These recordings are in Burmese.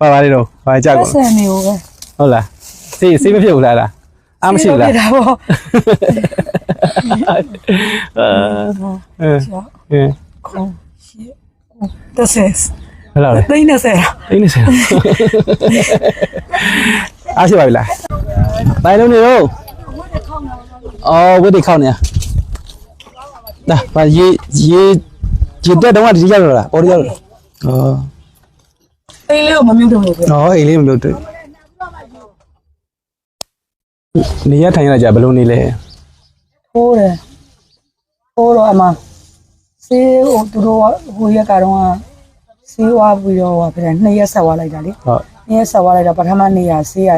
ပါပါလေးတော့ပါကြပတ်ကုန်စံနေကိုပဲဟုတ်လားစေးစေးမဖြစ်ဘူးလားလားအားမရှိဘူးလားဖြစ်တာပေါ့အဲအဲကျော်အဲခုံးရှစ်ကိုတစ်ဆယ်ဘယ်လောက်လဲသိန်း30အင်းနေစရာအားရှိပါပြီလားတိုင်းလုံးနေတော့အော်ဝိတ်ခောက်နေရဒါဘာရေရေရေတက်တော့ဒီရောက်တော့လားပေါ်ရောက်တော့အော် သိန်းလေးကိုမမြုပ်တော့ဘူးပဲ။အော်အိမ်လေးမမြုပ်တွေ့။နေရထိုင်ရကြဘယ်လိုနေလဲထိုးတယ်ထိုးတော့အမစေးဟိုသူတို့ကဟိုရက်ကတော့စေးဝါပြီးတော့ဟိုပြန်နှစ်ရက်ဆက်သွားလိုက်တာလေ။ဟုတ်နှစ်ရက်ဆက်သွားလိုက်တော့ပထမနေ့ရစေးရ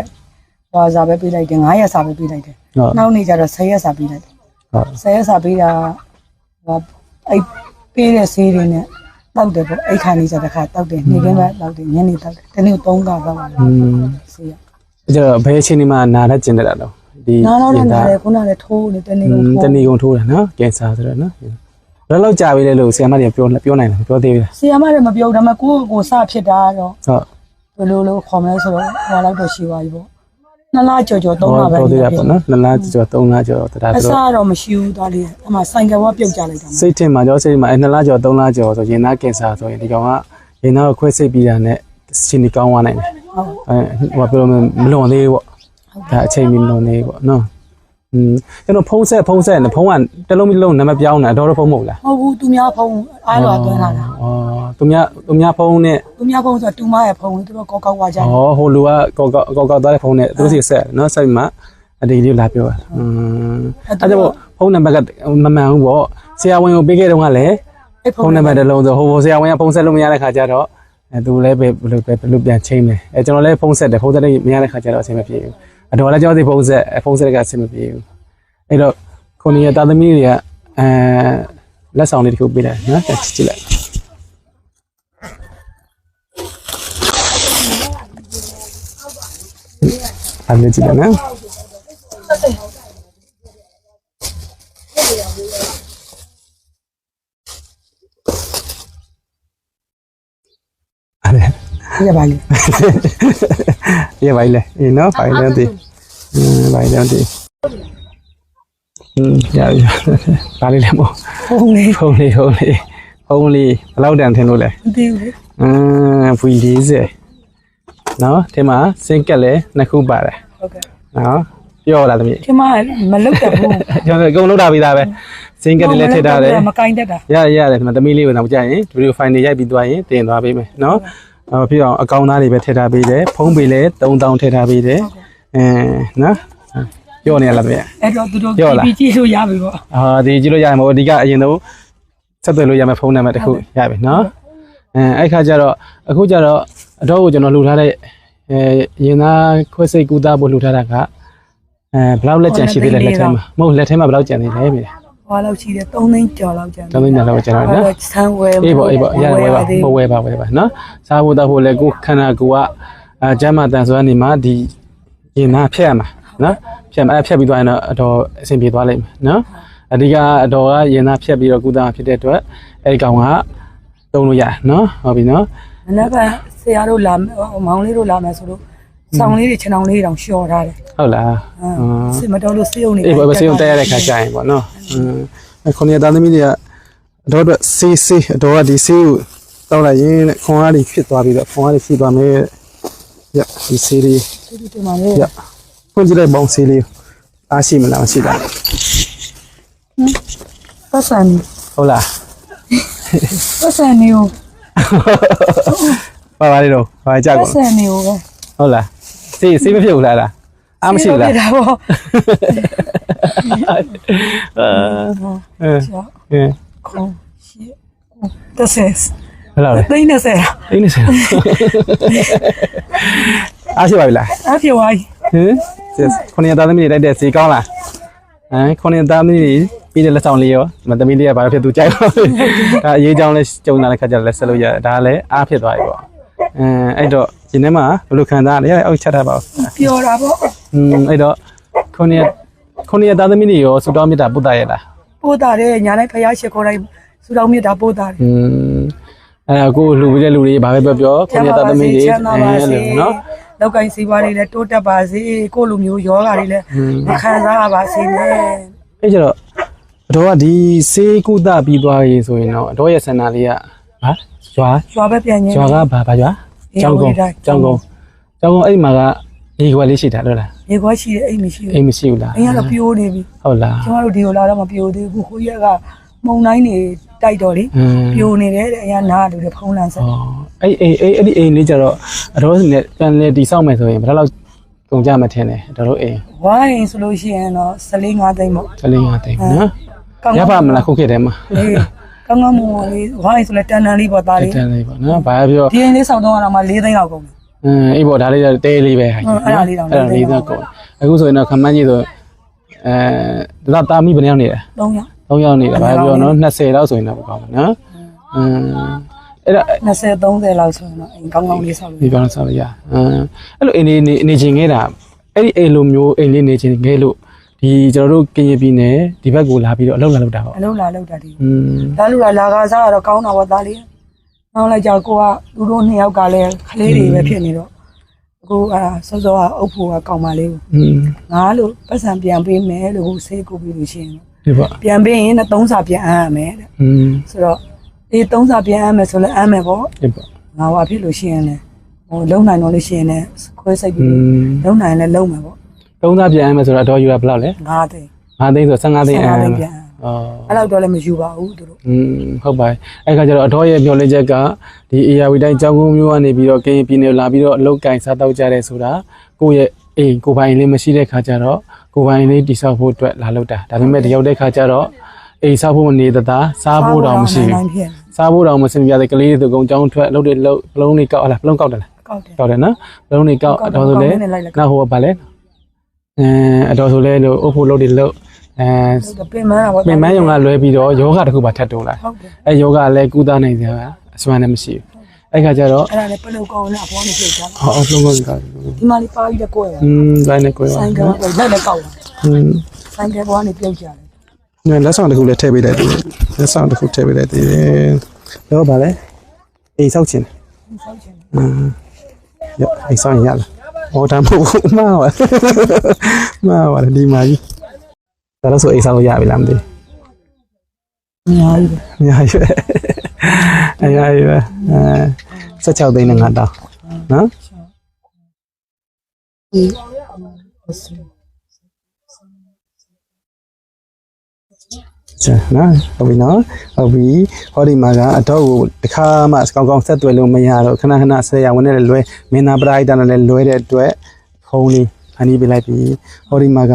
ဟွာစာပဲပေးလိုက်တယ်9ရက်စာပဲပေးလိုက်တယ်ဟုတ်နောက်နေ့ကျတော့10ရက်စာပေးလိုက်တယ်ဟုတ်10ရက်စာပေးတာဟိုအဲ့ပေးတဲ့စေးတွေနဲ့ တောက်တယ်ပေါ့အဲ့ခါနေကြတဲ့ခါတောက်တယ်နေ့ကင်းပဲတောက်တယ်ညနေတောက်တယ်တနေ့3ကတောက်တယ်။อืมစေးရအဲ့တော့ဘယ်အချိန်ဒီမှာနာရကျင်တက်တာတော့ဒီနားတော့လည်းနားတတယ်ခုနကလည်းထိုးနေတနေ့ကိုထိုးတဏီကုံထိုးတာနော်ကင်ဆာဆိုတော့နော်။ဘယ်လောက်ကြာပြီလဲလို့ဆရာမတွေကပြောပြောနိုင်တယ်ပြောသေးပြီလားဆီယမလည်းမပြောဘူးဒါပေမဲ့ကိုယ့်ကိုယ်စဖြစ်တာတော့။ဟုတ်ဘယ်လိုလိုခေါ်မလဲဆိုတော့ဟိုလောက်တော့ရှိပါပြီပေါ့ နှစ်လကြော်ကြော်သုံးလပဲပြောသေးတာပေါ့နော်။နှစ်လကျော်သုံးလကျော်တရားအဆိုစားတော့တော့မရှိဘူးသားလေးအမှဆိုင်ကဘွားပြုတ်ကြလိုက်တာစိတ်ထင်မှာကြောစိတ်ထင်မှာအဲ့နှစ်လကျော်သုံးလကျော်ဆိုရင်သားကင်ဆာဆိုရင်ဒီကောင်ကရင်သားကိုခွဲစိတ်ပြီးတာနဲ့ရှင်ဒီကောင်းသွားနိုင်တယ်ဟုတ်အဲဟိုပြောလို့မလွန်သေးဘူးပေါ့ဒါအချိန်မီမလွန်သေးဘူးပေါ့နော်อืมကျွန်တော်ဖုံးဆက်ဖုံးဆက်နဲ့ဖုံးကတစ်လုံးမလုံးနံပါတ်ပြောင်းတာတော့တော့ဖုံးမဟုတ်လားမဟုတ်ဘူးသူများဖုံးအားလောသွင်းလာတာဩ သူများသူများဖုံးနဲ့သူများဖုံးဆိုတူမရဲ့ဖုံးသူတို့ကောက်ကောက်ဝါကြတယ်ဩဟိုလူကကောကောကောကောသွားတဲ့ဖုံးနဲ့သူစီဆက်နော်ဆက်မှာအဒီလေးလာပြောတာอืมအဲ့ဒါပေါ့ဖုံးနံပါတ်ကမမှန်ဘူးပေါ့ဆရာဝန်ကိုပေးခဲ့တော့ကလည်းအဲ့ဖုန်းနံပါတ်တစ်လုံးဆိုဟိုဟိုဆရာဝန်ကဖုန်းဆက်လို့မရတဲ့ခါကျတော့အဲသူလည်းပဲဘယ်လိုပဲဘယ်လိုပြန်ချိန်မယ်အဲကျွန်တော်လည်းဖုန်းဆက်တယ်ဖုန်းဆက်လို့မရတဲ့ခါကျတော့အဆင်မပြေဘူးအတော်လည်းကျွန်တော်ဒီဖုန်းဆက်ဖုန်းဆက်ကအဆင်မပြေဘူးအဲ့တော့ခုနေရတာသမီးတွေကအဲလက်ဆောင်လေးတစ်ခုပေးလိုက်နော်ကြည့်ကြည့်လိုက် ။အားမျိုးကြည့်တယ်နော်။အဲ့ရပါလေရပါလေအေးနော်ဖိုင်လန်တီအင်းဖိုင်လန်တီอืมရပြီပါလေလေမို့ဖုန်းလေးဖုန်းလေးဖုန်းလေးဖုန်းလေးဘယ်လောက်တန်ထင်လို့လဲမသိဘူးအင်းဖူ40 နော်ဒီမှာစင်ကက်လဲနှစ်ခုပါတယ်ဟုတ်ကဲ့နော်ပြောလားသမီးဒီမှာမလုတ်တတ်ဘူးကျွန်တော်အကုန်လုံးထားပြီးသားပဲစင်ကက်တွေလည်းထည့်ထားတယ်မကင်တတ်တာရရရတယ်ဒီမှာသမီးလေးကိုတော့ကြာရင်ဗီဒီယိုဖိုင်တွေရိုက်ပြီးသွားရင်တင်သွားပေးမယ်နော်အော်ပြီးတော့အကောင့်သားတွေပဲထည့်ထားပေးတယ်ဖုန်းပေလည်း3000ထည့်ထားပေးတယ်အဲနော်ပြောနေရလားသမီးအဲ့တော့သူတို့ပြောလားပြီးကြည့်လို့ရပြီပေါ့အာဒီကြည့်လို့ရရင်မို့အဓိကအရင်ဆုံးဆက်သွယ်လို့ရမယ့်ဖုန်းနံပါတ်တစ်ခုရပြီနော်အဲအဲ့ခါကျတော့အခုကျတော့ အတော့ကိုကျွန်တော်လှူထားတဲ့အဲရင်သားခွဲစိတ်ကူသားဖို့လှူထားတာကအဲဘယ်လောက်လက်ကျန်ရှိသေးလဲလက်ထဲမှာမဟုတ်လက်ထဲမှာဘယ်လောက်ကျန်သေးလဲမြေဟောလောက်ရှိတယ်3သိန်းကျော်လောက်ကျန်သုံးသိန်းကျော်လောက်ကျန်တော့နော်ဆန်းဝဲအေးပေါ့အေးပေါ့ရဝဲပါဟိုဝဲပါဝဲပါနော်စားဖို့တော့ဖို့လဲကိုခန္ဓာကိုယ်ကအဲကျမ်းမာတန်ဆွမ်းနေမှာဒီရင်သားဖြတ်ရမှာနော်ဖြတ်မှာအဲဖြတ်ပြီးသွားရင်တော့အတော်အဆင်ပြေသွားလိမ့်မယ်နော်အဓိကအတော်ကရင်သားဖြတ်ပြီးတော့ကုသမှာဖြစ်တဲ့အတွက်အဲဒီကောင်ကတုံးလို့ရတယ်နော်ဟုတ်ပြီနော် မနေ့ကဆရာတို့လာမယ်ဟိုမောင်လေးတို့လာမယ်ဆိုလို့ဆောင်းလေးတွေခြံအောင်လေးတောင်လျှော်ထားတယ်ဟုတ်လားအဲစစ်မတော်လို့စေုံနေအေးပေါ့စေုံတက်ရတဲ့ခါကျရင်ပေါ့နော်အင်းခုနှစ်သားသမီးတွေကအတော်အတွက်ဆေးဆေးအတော်ကဒီဆေးကိုတောက်လိုက်ရင်ခွန်အားတွေဖြစ်သွားပြီးတော့ခွန်အားတွေဖြစ်သွားမယ်ရဒီဆေးလေးဒီဒီမှာလေရဖွင့်ကြည့်လိုက်ပေါင်းဆေးလေးအားရှိမလားမရှိတာပတ်စံနေဟုတ်လားပတ်စံနေကို ပါပါလေးတော့ပါကြပတ်ကုန်စံနေကိုပဲဟုတ်လားဆေးဆေးမဖြစ်ဘူးလားလားအားမရှိဘူးလားဖြစ်တာပေါ့အဲအဲကျော်အဲခုံးရှစ်ကိုတစ်ဆယ်ဘယ်လောက်လဲသိန်း30အင်းနေစရာအားရှိပါပြီလားအဖြစ်ဝိုင်းဟင်ခုနှစ်သားသမီးတွေတိုက်တဲ့စီကောင်းလား ဟမ်ခုနှစ်သားသမီးတွေပြီးတဲ့လက်ဆောင်လေးရောမသမီးလေးကဘာဖြစ်သူကြိုက်ပါ့ဒါအရေးကြောင်းလဲကြုံလာတဲ့ခါကျတော့လဲဆက်လို့ရတယ်ဒါလည်းအားဖြစ်သွားပြီပေါ့အဲအဲ့တော့ဒီနေ့မှာဘယ်လိုခံစားရလဲအောက်ချက်ထားပါဦး ပျော်တာပေါ့ อืมအဲ့တော့ခုနှစ်ခုနှစ်သားသမီးတွေရောစူတောင်းမြတ်တာပုတ်တာရဲ့လား ပို့တာတဲ့ညာတိုင်းဖယားရှိခိုးတိုင်းစူတောင်းမြတ်တာပို့တာတယ် อืม အဲကိုလှူပေးတဲ့လူတွေဘာပဲပြောပြောခင်ဗျာတာသမီးတွေ ချမ်းသာပါ အဲ စေ လိုနော် လောက်ကိုင်းစီးပွားတွေလည်းတိုးတက်ပါစေကိုယ့်လိုမျိုးယောဂါတွေလည်းမခံစားရပါစေနဲ့အဲ့ကျတော့အတော်ကဒီစေးကုသပြီးသွားရေးဆိုရင်တော့အတော်ရဲ့ဆန္ဒလေးကဟာရွာရွာပဲပြန်ညင်းရွာကဘာဘာရွာအေးကျောင်းကုန်းဝေးတိုင်းကျောင်းကုန်းကျောင်းကုန်းအဲ့ဒီမှာကရေခွက်လေးရှိတာလို့လားရေခွက်ရှိတယ်အိမ်မရှိအိဘူးမ်မရှိဘူးလားအိမ်ကတော့ပြိုးနေပြီဟုတ်လားကျမတို့ဒီကိုလာတော့မပြိုးသေးဘူးခုခိုးရက်ကမုံတိုင်းနေတိုက်တော့လေပြိုနေတယ်တဲ့အရနာလူတွေဖုံးလန်းဆက်ဩအဲ့အိမ်အဲ့အဲ့ဒီအိမ်လေးကြတော့အတော်နဲ့ပြန်လဲတိဆောက်မယ်ဆိုရင်ဘယ်လောက်ကုန်ကြမထင်လဲအတော်တို့အိမ်ဝိုင်းဆိုလို့ရှိရင်တော့14 5သိန်းပေါ့14 5သိန်းနော်ရပါမလားခုခေတ်ထဲမှာအေးကောင်းကောင်းမွန်မွန်လေးဝိုင်းဆိုလဲတန်တန်လေးပေါ့သားလေးတန်လေးပေါ့နော်ဘာပြောဒီအိမ်လေးဆောက်တော့ရတာမှ4သိန်းလောက်ကုန်အင်းအေးပေါ့ဒါလေးတဲလေးပဲဟာအဲ့ဒါလေးတော့အဲ့ဒါလေးတော့ကုန်အခုဆိုရင်တော့ခမန်းကြီးဆိုအဲဒါတာမိဘယ်နှယောက်နေလဲ3ယောက် 3ယောက်နေတာဘာပြောနော်20လောက်ဆိုရင်တော့ကောင်းမယ်နော်အင်းအဲ့ဒါ 20 30လောက်ဆိုရင်တော့အိမ်ကောင်းကောင်းလေးဆောက်လို့ ဒီကောင်ဆောက်ရအင်းအဲ့လိုအိမ်လေးနေနေချင်းခဲ့တာအဲ့ဒီအိမ်လိုမျိုးအိမ်လေးနေချင်းခဲ့လို့ဒီကျွန်တော်တို့ကရင်ပြည်နယ်ဒီဘက်ကိုလာပြီးတော့အလုပ်လာလုပ်တာပေါ့ အလုံးလာလောက်တာဒီ อืม လာလို့လာလာကားစားကတော့ကောင်းတာပေါ့သားလေးနောက်လိုက်ကြကိုကသူတို့နှစ်ယောက်ကလည်းခလေးတွေပဲဖြစ်နေတော့အခုအာစောစောကအုပ်ဖို့ကကောင်းပါလေးကို อืม ငါလို့ပတ်စံပြန်ပေးမယ်လို့ကိုဆေးကိုပြီးလို့ရှိရင် ဒီပေါ့ ပြန်ပေးရင်သုံးစာပြန်အမ်းရမယ်တဲ့ อืม ဆိုတော့ဒီသုံးစာပြန်အမ်းမယ်ဆိုလည်းအမ်းမယ်ပေါ့ ဒီပေါ့ ငါဟောဖြစ်လို့ရှိရင်လည်းဟိုလုံနိုင်တော့လို့ရှိရင်လည်းခွဲစိတ် อื ပြီး ม လုံနိုင်လည်းလုံမယ်ပေါ့ သုံးသားပြန်အမ်းမယ်ဆိုတော့အတော်ယူရဘယ်လောက်လဲ ငါသိန်း 5သိန်းဆို15သိန်းအမ်း 15သိ မယ် န်းပြန်အမ်း ဩ အဲ့လောက်တော့လည်းမယူပါဘူးသူတို့ อืมဟုတ်ပါပြီအဲ့ခါကျတော့အတော်ရဲ့မျောလင်းချက်ကဒီ AR တိုင်းကြောင်းကုန်းမျိုးကနေပြီးတော့ကရင်ပြည်နယ်လာပြီးတော့အလုတ်ကင်စားတောက်ကြတယ်ဆိုတာကိုယ့်ရဲ့ အိမ်ကိုယ်ပိုင်လေးမရှိတဲ့ခါကျတော့ကိုယ်ပိုင်လေးတိဆောက်ဖို့အတွက်လာလောက်တာဒါပေမဲ့တယောက်တဲ့ခါကျတော့အိမ်ဆောက်ဖို့မနေတသားစားဖို့တော့မရှိဘူးနိုင်ဖြစ်စားဖို့တော့မစင်ပြတဲ့ကလေးတွေသူကုန်းကြောင်းထွက်လှုပ်တဲ့လှုပ်ပလုံးလေးကောက်ဟလားပလုံးကောက်တယ်လားကောက်တယ်ကောက်တယ်နော်ပလုံးလေးကောက်အတော်ဆိုလဲနောက်ဟိုကဘာလဲအဲအတော်ဆိုလဲလို့အုပ်ဖို့လှုပ်တယ်လှုပ်အဲပင်မန်းတာပေါ့ပြင်မယုံကလွဲပြီးတော့ယောဂတစ်ခုပါထပ်တိုးလာဟုတ်တယ်အဲယောဂလည်းကုသနိုင်စရာအစွမ်းလည်းမရှိဘူး အဲ့ခါကျတော့ အဲ့ဒါလည်းပလုတ်ကောင်းနဲ့အပေါ်နေပြုတ်ကြတာ ဟောအလုံးလုံးကောက် ဒီမှာလေးပါပြီးတော့ကိုယ်ရ อืมဘိုင်းနဲ့ကိုယ်ပါ ဆိုင်ကလည်းလက်လည်းကောက်တာ อืม ဆိုင်ကပေါ်ကနေပြုတ်ကြတယ် နဲ့လက်ဆောင်တစ်ခုလည်းထည့်ပေးလိုက်တယ်လက်ဆောင်တစ်ခုထည့်ပေးလိုက်တယ်တော့ဗာလဲအိမ်ဆောက်ခြင်း ဆောက်ချင်တယ် อืมရအိမ်ဆောက်ရင်ရလားဟောဒါမဟုတ်ဘူးမှားပါမှားပါဒီမှာကြီးဒါတော့ဆိုအိမ်ဆောက်ရပြီလားမသိ အများကြီးပဲ အများကြီးပဲ အများကြီးပဲအဲ16သိန်းနဲ့ငါတောင်းနော်ဒီကျန်နော်ဟုတ်ပြီနော်ဟုတ်ပြီဟောဒီမှာကအတော့ကိုတခါမှကောင်းကောင်းဆက်သွယ်လို့မရတော့ခဏခဏဆက်ရဝင်နေလွဲမင်းနာပရိုက်တာနဲ့လည်းလွဲတဲ့အတွက်ဖုန်းလေးဖန်တီးပေးလိုက်ပြီဟောဒီမှာက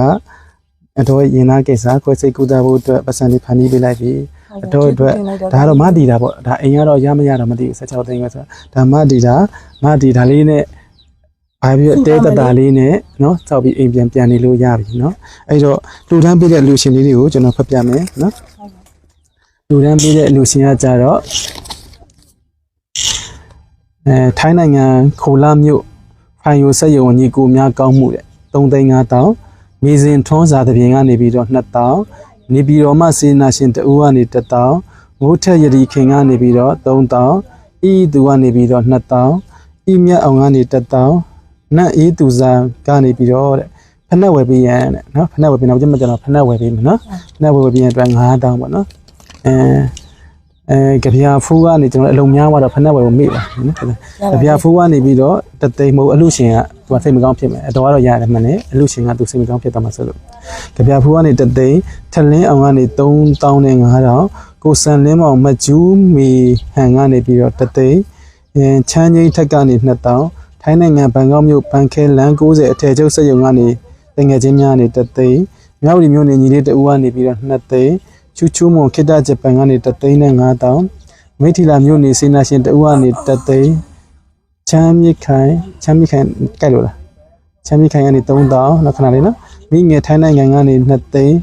အတော့ရင်သားကိစ္စကိုယ်စိတ်ကူတာဖို့အတွက်ပတ်စံလေးဖန်တီးပေးလိုက်ပြီအ တို့အတွက်ဒါတော့မတည်တာပေါ့ဒါအိမ်ကတော့ရမရတော့မသိဘူး16သိန်းပဲဆိုတော့ဒါမတည်တာမတည်တာလေးနဲ့ဘာဖြစ်တဲတတာလေးနဲ့နော်စောက်ပြီးအိမ်ပြန်ပြန်နေလို့ရပြီနော်အဲ့တော့လူတန်းပေးတဲ့လူရှင်လေးတွေကိုကျွန်တော်ဖတ်ပြမယ်နော်လူတန်းပေးတဲ့လူရှင်ကကြတော့အဲထိုင်းနိုင်ငံခိုလာမြို့ဖိုင်ယိုစက်ရုံညီကိုများကောင်းမှုတဲ့3သိန်း5000မေဇင်ထွန်းစာတပြင်းကနေပြီးတော့2000 နေပြည်တော်မှစေနာရှင်တဦးကနေ1တောင်ငိုးထက်ရည်ခင်ကနေပြီးတော့3တောင်အီသူကနေပြီးတော့2တောင်အီမြတ်အောင်ကနေ1တောင်နတ်အေးသူစာကနေပြီးတော့တဲ့ဖနက်ဝယ်ပေးရန်တဲ့နော်ဖနက်ဝယ်ပေးတော့ကျွန်တော်ဖနက်ဝယ်ပေးမယ်နော်ဖနက်ဝယ်ပေးရန်အတွက်9တောင်ပေါ့နော်အဲ အဲကြပြာဖူးကနေကျွန်တော်အလုံးများသွားတော့ဖက်နှက်ဝယ်ကိုမိပါနော်ကြပြာဖူးကနေပြီးတော့တသိမ်းမဟုတ်အလူရှင်ကသူကစိတ်မကောင်းဖြစ်မယ်အတော်ကတော့ရတယ်မှန်တယ်အလူရှင်ကသူစိတ်မကောင်းဖြစ်သွားမှာဆိုလို့ကြပြာဖူးကနေတသိမ်းထလင်းအောင်ကနေ3000နဲ့9000ကိုစံလင်းမောင်မကျူးမီဟန်ကနေပြီးတော့တသိမ်းအဲချမ်းငိမ့်ထက်ကနေ2000ထိုင်းနိုင်ငံဘန်ကောက်မြို့ဘန်ခဲလန်90အထည်ချုပ်စက်ရုံကနေတငယ်ချင်းများနေတသိမ်းမြောက်ဒီမြို့နေညီလေးတဦးကနေပြီးတော့2သိန်း ချူချူမွန်ခိတဂျပန်ကနေတသိန်းနဲ့9000မိထီလာမြို့နေစေနာရှင်တဦးကနေတသိန်းချမ်းမြခိုင်ချမ်းမြခိုင်ကြိုက်လို့လားချမ်းမြခိုင်ကနေ3000နောက်ခဏလေးနော်မိငယ်ထိုင်းနိုင်ငံကနေ2သိန်း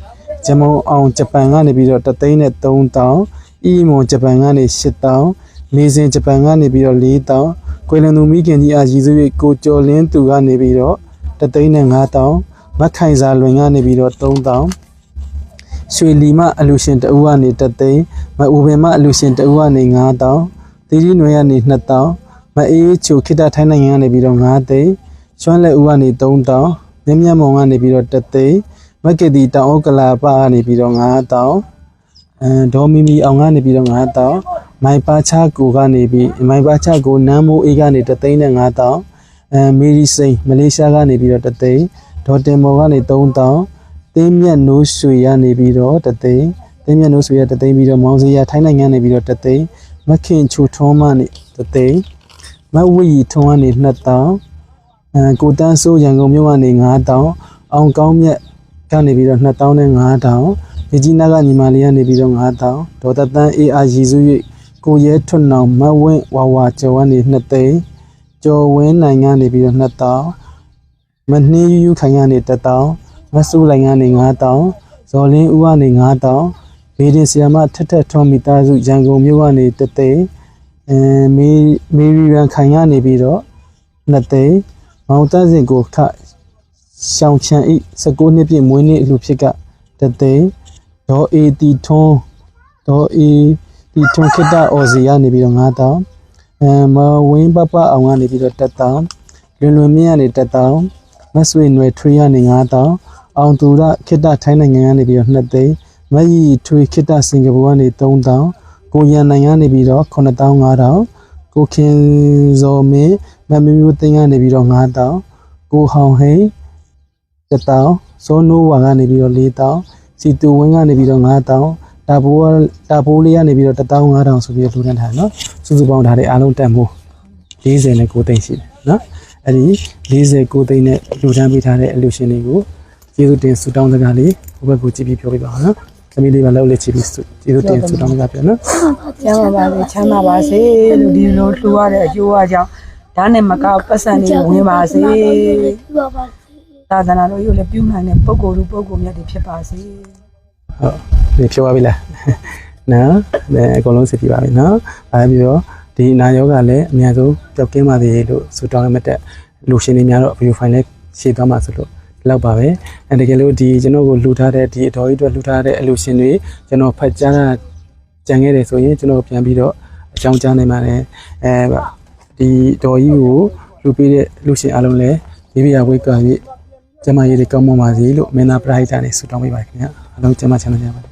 ဂျမုံအောင်ဂျပန်ကနေပြီးတော့တသိန်းနဲ့3000အီမွန်ဂျပန်ကနေ8000မေဇင်ဂျပန်ကနေပြီးတော့4000ကွေလန်သူမိခင်ကြီးအားရည်စူး၍ကိုကျော်လင်းသူကနေပြီးတော့တသိန်းနဲ့9000မက်ခိုင်စာလွင်ကနေပြီးတော့3000 ရွှေလီမအလူရှင်တဦးကနေတသိန်းမအူပင်မအလူရှင်တဦးကနေ9000တီရီနွယ်ကနေ2000မအေးချိုခိတထိုင်းနိုင်ငံကနေပြီးတော့9သိန်းကျွမ်းလက်ဦးကနေ3000မြက်မြက်မောင်ကနေပြီးတော့1သိန်းမက်ကတီတောင်ဥက္ကလာပကနေပြီးတော့9000အဲဒေါ်မီမီအောင်ကနေပြီးတော့9000မိုင်ပါချာကိုကနေပြီးမိုင်ပါချာကိုနမ်းမိုးအေးကနေ1သိန်းနဲ့9000အဲမီရီစိန်မလေးရှားကနေပြီးတော့1သိန်းဒေါ်တင်မော်ကနေ3000 တင်းမြတ်နိုးရွှေရနေပြီးတော့1သိန်းတင်းမြတ်နိုးရွှေရ1သိန်းပြီးတော့မောင်စီရထိုင်းနိုင်ငံနေပြီးတော့1သိန်းမခင်ချိုထွန်းမနေ1သိန်းမဝီထွန်းကနေ2000အဲကိုတန်းစိုးရန်ကုန်မြို့ကနေ9000အောင်ကောင်းမြတ်ကနေပြီးတော့2000နဲ့9000ဒီကြီးနာကညီမလေးကနေပြီးတော့9000ဒေါ်တတန်း AR ရည်စု၍ကိုရဲထွန်းအောင်မဝင်းဝါဝါကျော်ကနေ2သိန်းကျော်ဝင်းနိုင်ကနေပြီးတော့2000မနှင်းယူယူခိုင်ကနေ1000 မဆူလိုင်ကနေ9000ဇော်လင်းဦးကနေ9000ဘေဒင်ဆီယာမထက်ထက်ထွန်မီသားစုရန်ကုန်မြို့ကနေ3သိန်းအဲမေမေရီရန်ခိုင်ကနေပြီးတော့2သိန်းမောင်တန်းစင်ကိုခရှောင်းချန်ဤ19နှစ်ပြည့်မွေးနေ့အလှဖြစ်ကတသိန်းဒေါ်အေတီထွန်းဒေါ်အေတီထွန်းခိတ္တအော်စီကနေပြီးတော့9000အဲမဝင်းပပအောင်ကနေပြီးတော့1000လွင်လွင်မြင့်ကနေ1000မဆွေနွယ်ထွေးကနေ9000 အောင်သူရခိတ္တထိုင်းနိုင်ငံကနေပြီးတော့2သိန်းမယီထွေးခိတ္တစင်ကာပူကနေ3000ကိုရန်နိုင်ငံကနေပြီးတော့9500ကိုခင်ဇော်မင်းမမမျိုးသိန်းကနေပြီးတော့9000ကိုဟောင်ဟိန်တစ်တောင်ဇောနိုးဝါကနေပြီးတော့၄တောင်စီတူဝင်းကနေပြီးတော့၅တောင်တာဘိုးကတာဘိုးလေးကနေပြီးတော့တစ်တောင်၅တောင်ဆိုပြီးတော့လူတန်းထားနော်စုစုပေါင်းဒါတွေအားလုံးတက်မှု40နဲ့9သိန်းရှိတယ်နော်အဲ့ဒီ49သိန်းနဲ့လူတန်းပေးထားတဲ့အလူရှင်တွေကို ကျေးဇူးတင်ဆုတောင်းစကားလေးဘုဘက်ကိုကြည့်ပြီးပြောပြပါအောင်နော်သမီးလေးပါလောက်လေးကြည့်ပြီးဆုကျေးဇူးတင်ဆုတောင်းစကားပြောနော်ကျမ်းပါပါစေချမ်းသာပါစေလို့ဒီလိုလှူရတဲ့အကျိုးအကြောင်းဒါနဲ့မကောက်ပတ်စံနေဝင်ပါစေပါပါစေသာသနာတော်ကြီးကိုလည်းပြုနိုင်တဲ့ပုဂ္ဂိုလ်လူပုဂ္ဂိုလ်မြတ်တွေဖြစ်ပါစေဟုတ်ဒီပြောပါပြီလားနော်အဲအကုန်လုံးစစ်ပြပါပြီနော်ဘာပဲပြောဒီနာယောဂလည်းအများဆုံးပျောက်ကင်းပါစေလို့ဆုတောင်းရမှတဲ့လူရှင်တွေများတော့ video file နဲ့ရှင်းသွားမှာဆိုလို့ဒီ လောက်ပါပဲအဲတကယ်လို့ဒီကျွန်တော်ကိုလှူထားတဲ့ဒီအတော်ကြီးအတွက်လှူထားတဲ့အလူရှင်တွေကျွန်တော်ဖတ်ကြားတာကြံခဲ့တယ်ဆိုရင်ကျွန်တော်ပြန်ပြီးတော့အကြောင်းကြားနိုင်ပါတယ်အဲဒီတော်ကြီးကိုလှူပေးတဲ့လူရှင်အားလုံးလည်းဒီပြရဝိတ်ကပြီးကျမရေးတွေကောင်းမွန်ပါစေလို့မင်းသားပရိဟိတနဲ့ဆုတောင်းပေးပါခင်ဗျာအားလုံးကျမချမ်းသာကြပါ